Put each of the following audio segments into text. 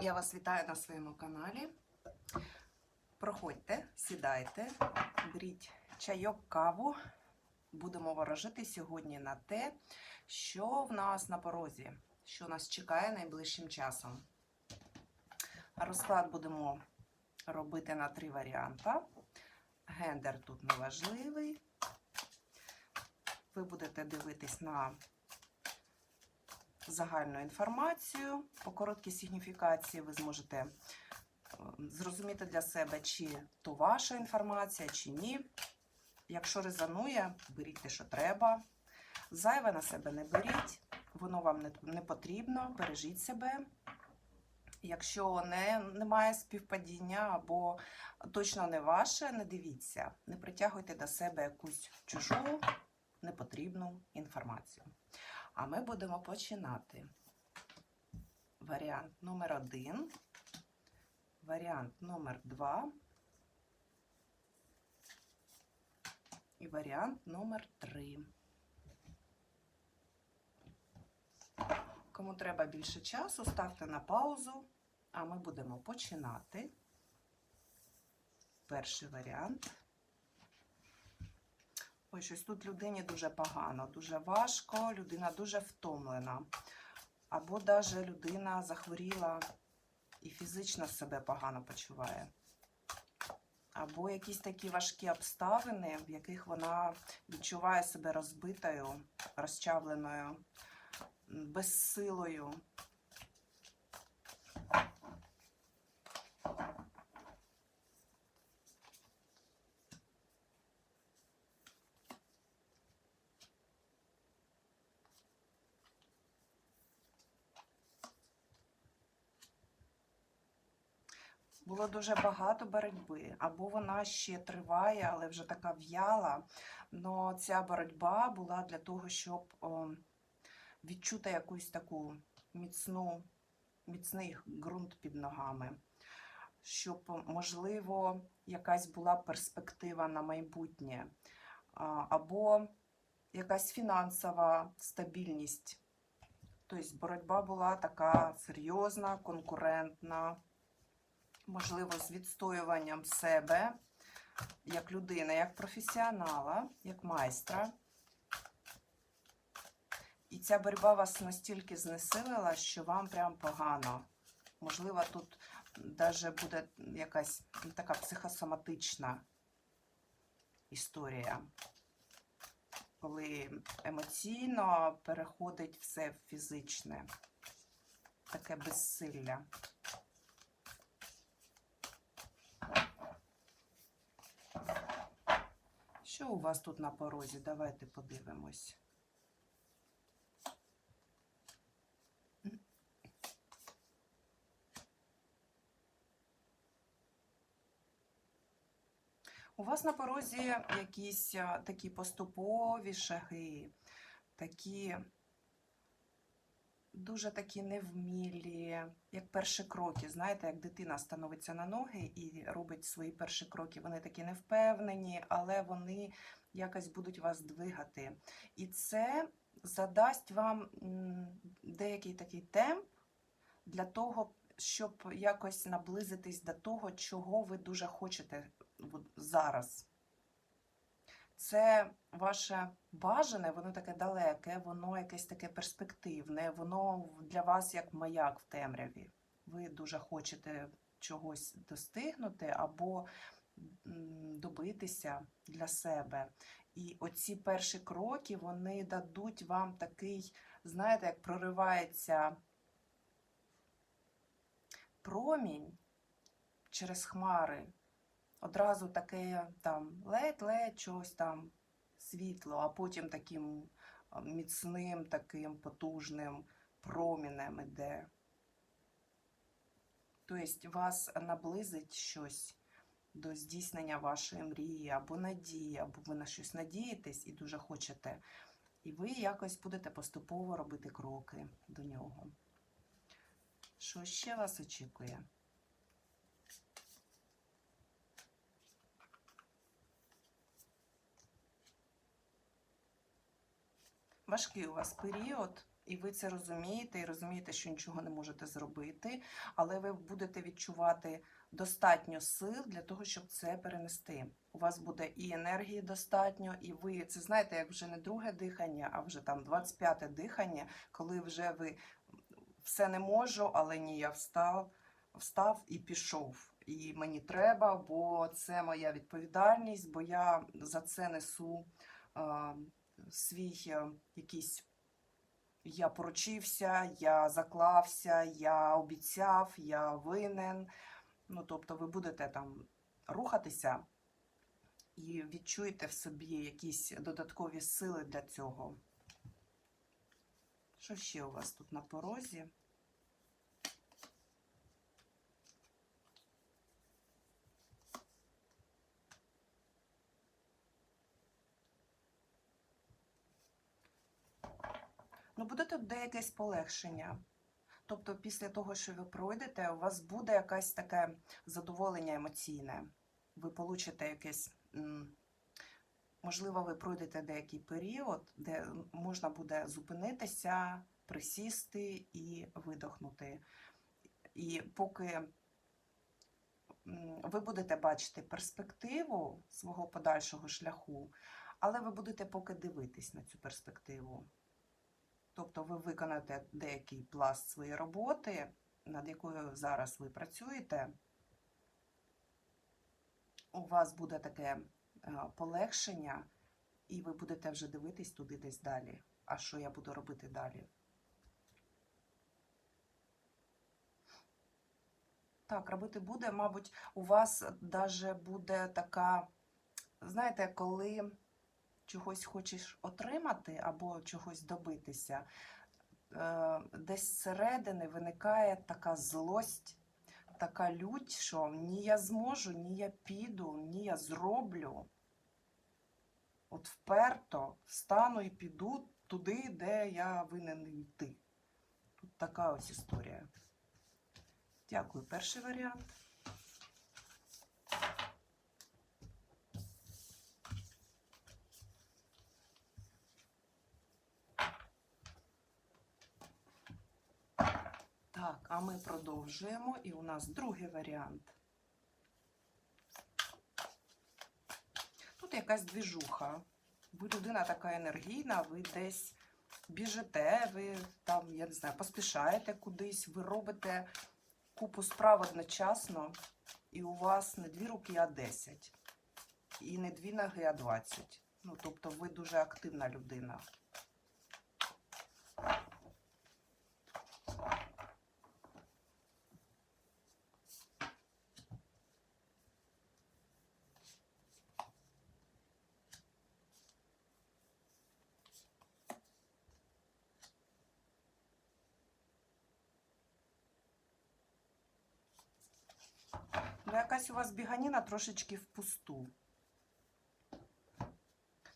Я вас вітаю на своєму каналі. Проходьте, сідайте, беріть чайок, каву. Будемо ворожити сьогодні на те, що в нас на порозі, що нас чекає найближчим часом. Розклад будемо робити на три варіанти. Гендер тут не важливий. Ви будете дивитись на загальну інформацію. По короткій сигніфікації ви зможете е, зрозуміти для себе, чи то ваша інформація, чи ні. Якщо резонує, беріть те, що треба. Зайве на себе не беріть, воно вам не, потрібно, бережіть себе. Якщо не, немає співпадіння або точно не ваше, не дивіться, не притягуйте до себе якусь чужу непотрібну інформацію. А ми будемо починати. Варіант номер один, варіант номер два і варіант номер три. Кому треба більше часу, ставте на паузу, а ми будемо починати. Перший варіант. Щось тут людині дуже погано, дуже важко, людина дуже втомлена. Або навіть людина захворіла і фізично себе погано почуває. Або якісь такі важкі обставини, в яких вона відчуває себе розбитою, розчавленою, безсилою. Було дуже багато боротьби, або вона ще триває, але вже така в'яла. Но ця боротьба була для того, щоб відчути якусь таку міцну, міцний ґрунт під ногами, щоб, можливо, якась була перспектива на майбутнє, або якась фінансова стабільність. Тобто боротьба була така серйозна, конкурентна можливо, з відстоюванням себе як людини, як професіонала, як майстра. І ця боротьба вас настільки знесилила, що вам прям погано. Можливо, тут навіть буде якась така психосоматична історія, коли емоційно переходить все в фізичне, таке безсилля. Що у вас тут на порозі? Давайте подивимось. У вас на порозі якісь такі поступові шаги, такі дуже такі невмілі, як перші кроки. Знаєте, як дитина становиться на ноги і робить свої перші кроки. Вони такі невпевнені, але вони якось будуть вас двигати. І це задасть вам деякий такий темп для того, щоб якось наблизитись до того, чого ви дуже хочете зараз. Це ваше бажане, воно таке далеке, воно якесь таке перспективне, воно для вас як маяк в темряві. Ви дуже хочете чогось достигнути або добитися для себе. І оці перші кроки вони дадуть вам такий, знаєте, як проривається промінь через хмари. Одразу таке там ледь-ледь щось там світло, а потім таким міцним, таким потужним промінем іде. Тобто вас наблизить щось до здійснення вашої мрії або надії, або ви на щось надієтесь і дуже хочете. І ви якось будете поступово робити кроки до нього. Що ще вас очікує? Важкий у вас період, І ви це розумієте, і розумієте, що нічого не можете зробити, але ви будете відчувати достатньо сил для того, щоб це перенести. У вас буде і енергії достатньо, і ви це знаєте, як вже не друге дихання, а вже там 25-те дихання, коли вже ви все не можу, але ні, я встав, встав і пішов. І мені треба, бо це моя відповідальність, бо я за це несу свій е, якийсь. Я поручився, я заклався, я обіцяв, я винен. Ну, тобто, ви будете там рухатися і відчуєте в собі якісь додаткові сили для цього. Що ще у вас тут на порозі? Ну, буде тут де якесь полегшення. Тобто, після того, що ви пройдете, у вас буде якесь таке задоволення емоційне. Ви получите якесь, можливо, ви пройдете деякий період, де можна буде зупинитися, присісти і видохнути. І поки ви будете бачити перспективу свого подальшого шляху, але ви будете поки дивитись на цю перспективу. Тобто ви виконаєте деякий пласт своєї роботи, над якою зараз ви працюєте. У вас буде таке е, полегшення, і ви будете вже дивитись туди десь далі. А що я буду робити далі? Так, робити буде, мабуть, у вас даже буде така, знаєте, коли чогось хочеш отримати або чогось добитися, е, десь зсередини виникає така злость, така лють, що ні я зможу, ні я піду, ні я зроблю. От вперто встану і піду туди, де я винен йти. Тут така ось історія. Дякую. Перший варіант. Так, а ми продовжуємо, і у нас другий варіант. Тут якась двіжуха. Ви людина така енергійна, ви десь біжите, ви там, я не знаю, поспішаєте кудись, ви робите купу справ одночасно, і у вас не дві руки, а 10. І не дві ноги, а 20. Ну, тобто ви дуже активна людина. Ну, якась у вас біганіна трошечки впусту.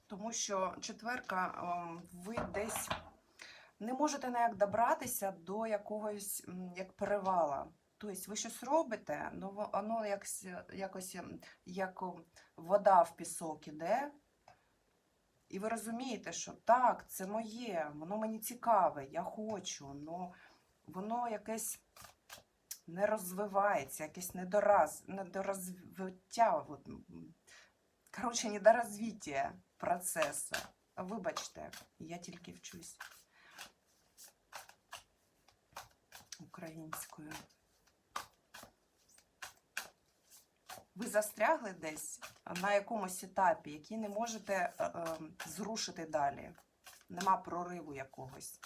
Тому що четверка, ем, ви десь не можете ніяк добратися до якогось як перевала. Тобто ви щось робите, ну воно якось, якось ем, як вода в пісок іде. І ви розумієте, що так, це моє, воно мені цікаве, я хочу, але воно якесь не розвивається, якесь недораз, недорозвиття, коротше, недорозвиття процесу. Вибачте, я тільки вчусь українською. Ви застрягли десь на якомусь етапі, який не можете е, е, зрушити далі. Нема прориву якогось.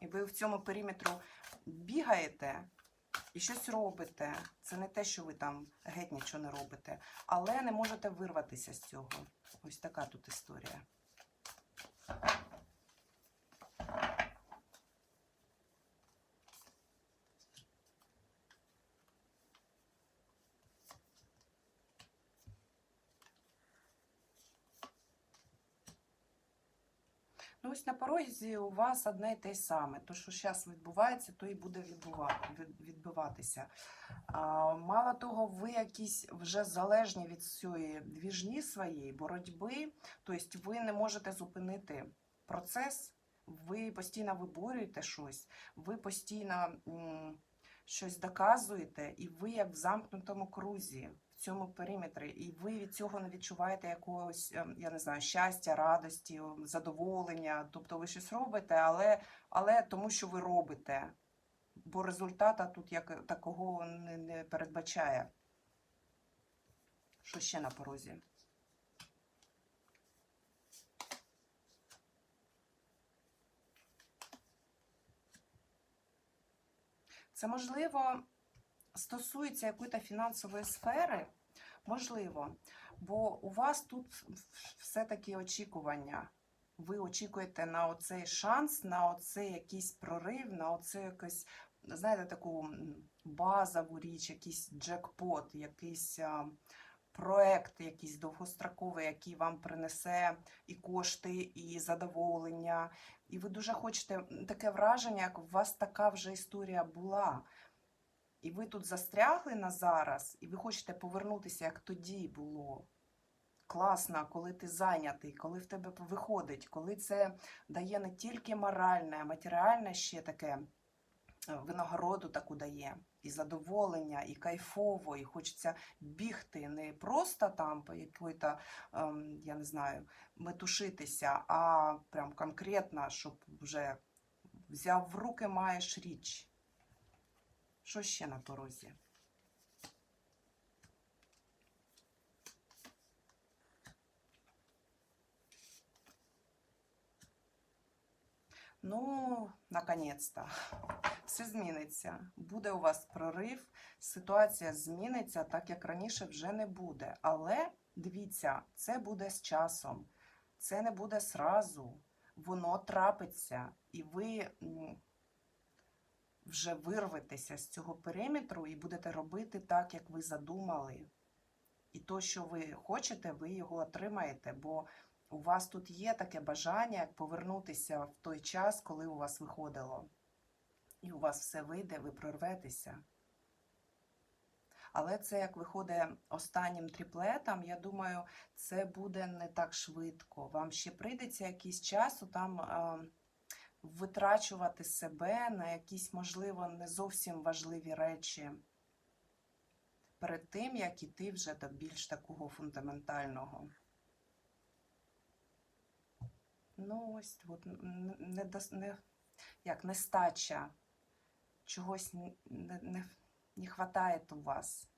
І ви в цьому периметру бігаєте і щось робите. Це не те, що ви там геть нічого не робите, але не можете вирватися з цього. Ось така тут історія. Ну, ось на порозі у вас одне і те саме. То, що зараз відбувається, то і буде відбуватися. Мало того, ви якісь вже залежні від цієї двіжні своєї боротьби, тобто ви не можете зупинити процес, ви постійно виборюєте щось, ви постійно щось доказуєте, і ви як в замкнутому крузі цьому периметрі, і ви від цього не відчуваєте якогось, ем, я не знаю, щастя, радості, задоволення. Тобто ви щось робите, але, але тому, що ви робите. Бо результата тут як такого не, не передбачає. Що ще на порозі? Це можливо стосується якоїсь фінансової сфери, можливо, бо у вас тут все-таки очікування. Ви очікуєте на оцей шанс, на оцей якийсь прорив, на оцей якийсь, знаєте, таку базову річ, якийсь джекпот, якийсь проект, якийсь довгостроковий, який вам принесе і кошти, і задоволення. І ви дуже хочете таке враження, як у вас така вже історія була. І ви тут застрягли на зараз, і ви хочете повернутися, як тоді було. Класно, коли ти зайнятий, коли в тебе виходить, коли це дає не тільки моральне, а матеріальне ще таке е, винагороду таку дає, і задоволення, і кайфово, і хочеться бігти не просто там по якої-то, ем, я не знаю, метушитися, а прям конкретно, щоб вже взяв в руки, маєш річ. Що ще на порозі? Ну, наконець-то, все зміниться. Буде у вас прорив, ситуація зміниться, так як раніше вже не буде. Але дивіться, це буде з часом, це не буде сразу, воно трапиться, і ви вже вирветеся з цього периметру і будете робити так, як ви задумали. І то, що ви хочете, ви його отримаєте, бо у вас тут є таке бажання як повернутися в той час, коли у вас виходило. І у вас все вийде, ви прорветеся. Але це як виходить останнім тріплетом, я думаю, це буде не так швидко. Вам ще прийдеться якийсь часу там витрачувати себе на якісь, можливо, не зовсім важливі речі перед тим, як іти вже до більш такого фундаментального. Ну, ось от не, не, як нестача, чогось не, не, не хватає у вас.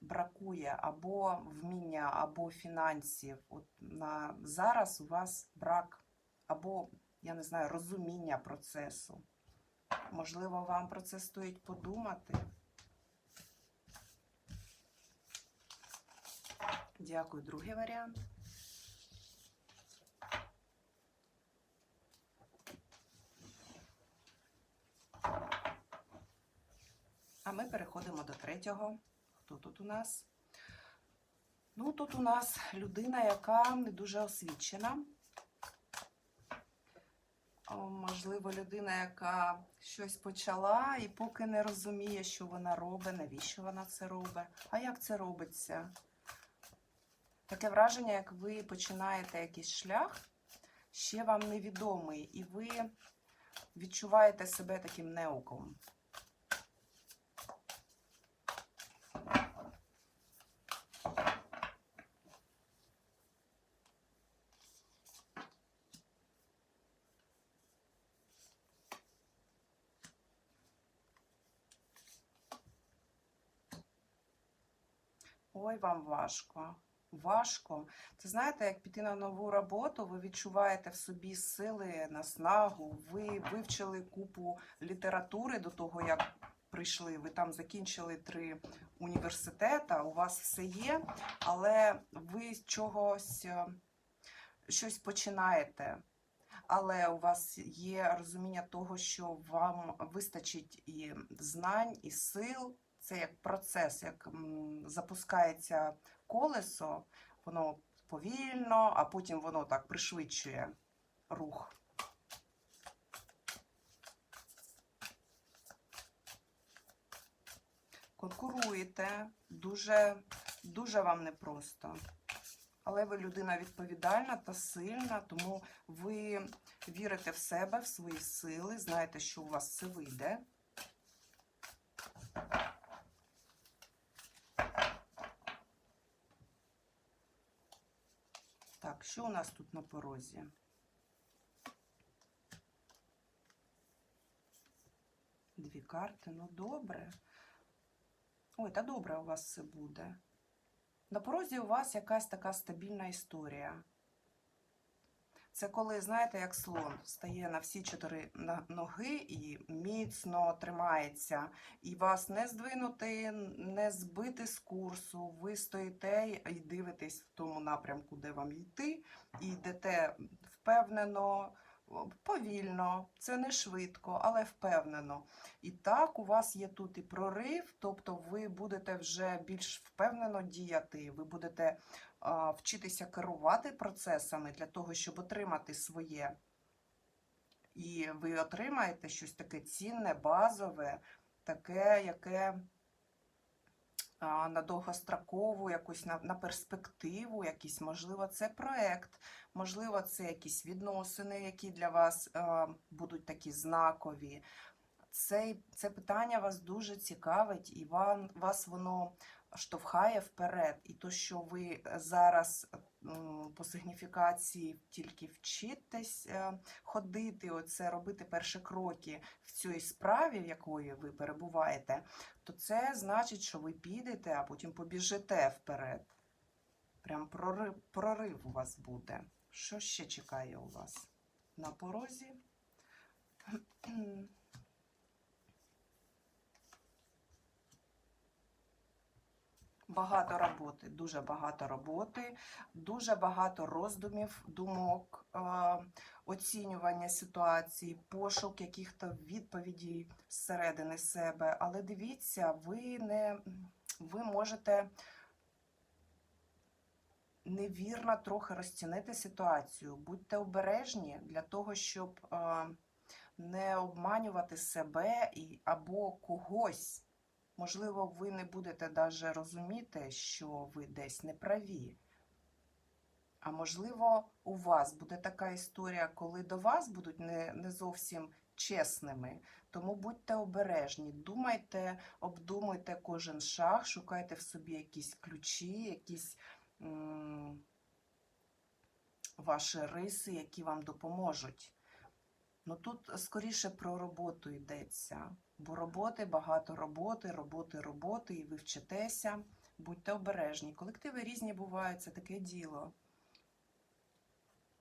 Бракує або вміння, або фінансів. От на зараз у вас брак, або, я не знаю, розуміння процесу. Можливо, вам про це стоїть подумати. Дякую, другий варіант. А ми переходимо до третього. Хто тут у нас? Ну, тут у нас людина, яка не дуже освічена. Можливо, людина, яка щось почала і поки не розуміє, що вона робить, навіщо вона це робить, а як це робиться. Таке враження, як ви починаєте якийсь шлях, ще вам невідомий, і ви відчуваєте себе таким неуком. Ой, вам важко. Важко. Це знаєте, як піти на нову роботу, ви відчуваєте в собі сили, наснагу, ви вивчили купу літератури до того, як прийшли. Ви там закінчили три університети, у вас все є, але ви чогось е, щось починаєте. Але у вас є розуміння того, що вам вистачить і знань, і сил. Це як процес, як запускається колесо, воно повільно, а потім воно так пришвидшує рух. Конкуруєте, дуже, дуже вам непросто. але ви людина відповідальна та сильна, тому ви вірите в себе, в свої сили, знаєте, що у вас все вийде. Так, що у нас тут на порозі? Дві карти, ну добре. Ой, та добре у вас все буде. На порозі у вас якась така стабільна історія. Це коли, знаєте, як слон стає на всі чотири ноги і міцно тримається, і вас не здвинути, не збити з курсу. Ви стоїте і дивитесь в тому напрямку, де вам йти, і йдете впевнено, повільно, це не швидко, але впевнено. І так у вас є тут і прорив, тобто ви будете вже більш впевнено діяти, ви будете вчитися керувати процесами для того, щоб отримати своє. І ви отримаєте щось таке цінне, базове, таке, яке на довгострокову, якусь на, на перспективу, якийсь, можливо, це проект, можливо, це якісь відносини, які для вас а, будуть такі знакові. Це, це питання вас дуже цікавить, і вам, вас воно штовхає вперед. І то, що ви зараз по сигніфікації тільки вчитесь е, ходити, оце робити перші кроки в цій справі, в якої ви перебуваєте, то це значить, що ви підете, а потім побіжите вперед. Прям прорив, прорив у вас буде. Що ще чекає у вас на порозі? Багато роботи, дуже багато роботи, дуже багато роздумів, думок, е, оцінювання ситуації, пошук яких-то відповідей зсередини себе. Але дивіться, ви не ви можете невірно трохи розцінити ситуацію. Будьте обережні для того, щоб е, не обманювати себе або когось. Можливо, ви не будете навіть розуміти, що ви десь не праві. А можливо, у вас буде така історія, коли до вас будуть не, не зовсім чесними. Тому будьте обережні, думайте, обдумуйте кожен шаг, шукайте в собі якісь ключі, якісь м- ваші риси, які вам допоможуть. Ну тут скоріше про роботу йдеться. Бо роботи, багато роботи, роботи, роботи, і ви вчитеся. Будьте обережні. Колективи різні бувають, це таке діло.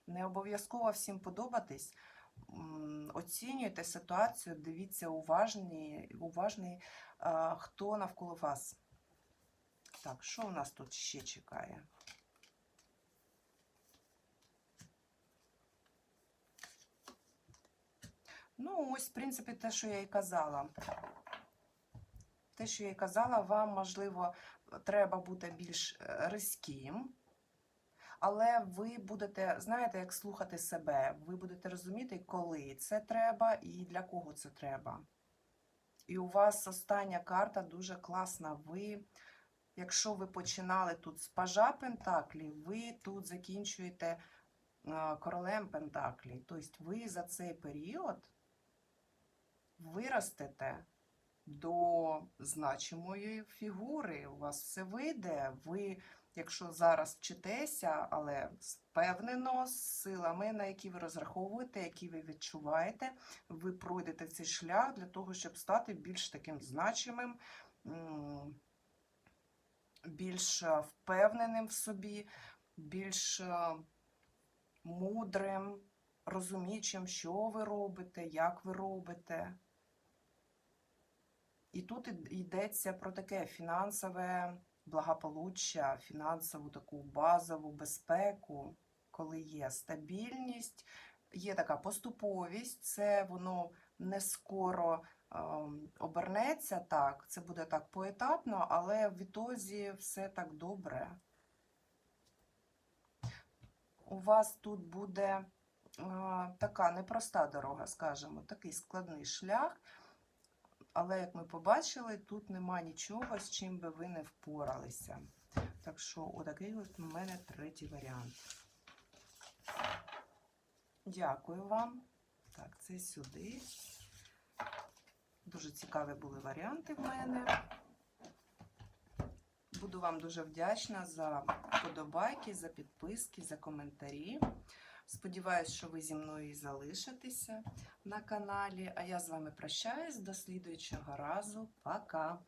Не обов'язково всім подобатись. Оцінюйте ситуацію, дивіться уважні, уважний, хто навколо вас. Так, що у нас тут ще чекає? Ну, ось, в принципі, те, що я і казала. Те, що я і казала, вам, можливо, треба бути більш е, різким, але ви будете, знаєте, як слухати себе, ви будете розуміти, коли це треба і для кого це треба. І у вас остання карта дуже класна. Ви, якщо ви починали тут з пажа Пентаклі, ви тут закінчуєте е, королем Пентаклі. Тобто ви за цей період виростете до значимої фігури. У вас все вийде. Ви, якщо зараз вчитеся, але впевнено, з силами, на які ви розраховуєте, які ви відчуваєте, ви пройдете цей шлях для того, щоб стати більш таким значимим, більш е, впевненим в собі, більш е, мудрим, розуміючим, що ви робите, як ви робите. І тут йдеться про таке фінансове благополуччя, фінансову таку базову безпеку, коли є стабільність, є така поступовість, це воно не скоро ем, обернеться так, це буде так поетапно, але в ітозі все так добре. У вас тут буде е, така непроста дорога, скажімо, такий складний шлях. Але, як ми побачили, тут нема нічого, з чим би ви не впоралися. Так що, отакий от у мене третій варіант. Дякую вам. Так, це сюди. Дуже цікаві були варіанти в мене. Буду вам дуже вдячна за подобайки, за підписки, за коментарі. Сподіваюсь, що ви зі мною і залишитеся на каналі. А я з вами прощаюсь до слідуючого разу. Пока!